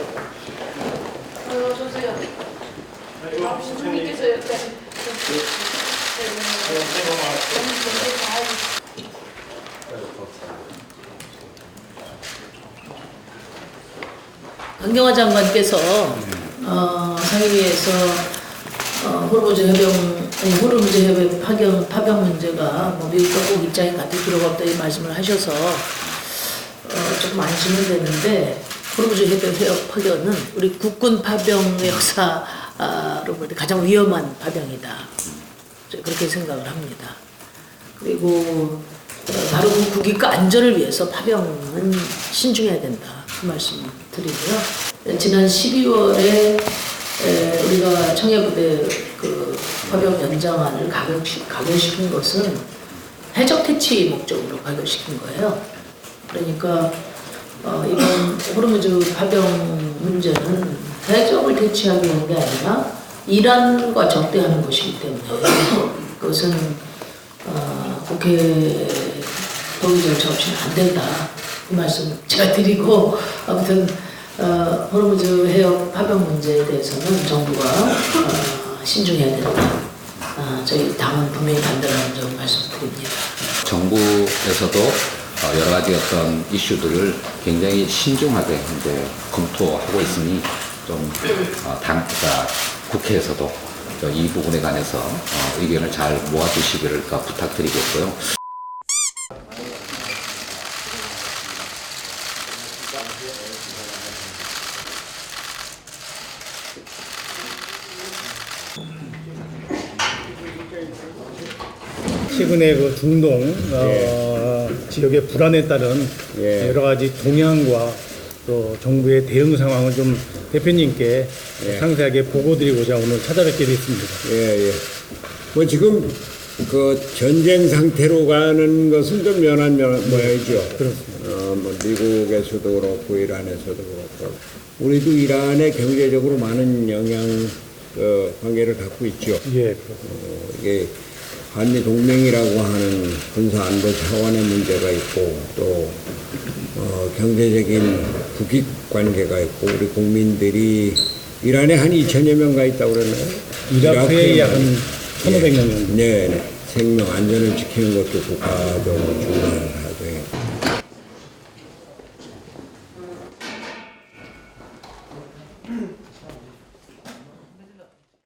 어. 아버지 주님께서 여기까지. 강경화 장관께서 어, 상임위에서 어, 호르무즈 해병 아니 호르무즈 해병 파병 파병 문제가 뭐 미국과 꼭 입장이 같을 필요가 없다 이 말씀을 하셔서 어, 조금 안심은 되는데 호르무즈 해병 파견은 우리 국군 파병 역사로 볼 때 가장 위험한 파병이다. 저 그렇게 생각을 합니다. 그리고 어, 바로 그 국익과 안전을 위해서 파병은 신중해야 된다. 그 말씀 드리고요. 지난 12월에 우리가 청해부대 그 파병 연장안을 가결시, 가결시킨 것은 해적 퇴치 목적으로 가결시킨 거예요. 그러니까 어, 이번 호르무즈 파병 문제는 해적을 퇴치하기 위한 게 아니라 이란과 적대하는 것이기 때문에 그것은 어, 국회 동의 절차 없이는 안 된다. 이 말씀 제가 드리고 아무튼 어, 호르무즈 해역 파병 문제에 대해서는 정부가 어, 신중해야 된다. 아, 저희 당은 분명히 반대하는 점 말씀드립니다. 정부에서도 어, 여러 가지 어떤 이슈들을 굉장히 신중하게 이제 검토하고 있으니 좀 어, 당, 그러니까 국회에서도 저이 부분에 관해서 어, 의견을 잘 모아주시기를 그 부탁드리겠고요. 최근에 그 중동 어, 지역의 불안에 따른 예. 여러 가지 동향과 또 정부의 대응 상황을 좀 대표님께 예. 상세하게 보고드리고자 오늘 찾아뵙게 됐습니다. 예, 예. 뭐 지금 그 전쟁 상태로 가는 것은 좀 면한 면, 모양이죠. 그렇습니다. 어, 뭐 미국에서도 그렇고 이란에서도 그렇고 우리도 이란에 경제적으로 많은 영향 어, 관계를 갖고 있죠. 예, 어, 이게 한미 동맹이라고 하는 군사 안보 차원의 문제가 있고 또 어, 경제적인 국익 관계가 있고 우리 국민들이 이란에 한 2천여 명가 있다고 그러나요? 이라크에 약한 예. 1,500명 정도. 네, 네. 생명 안전을 지키는 것도 국가적으로 중요한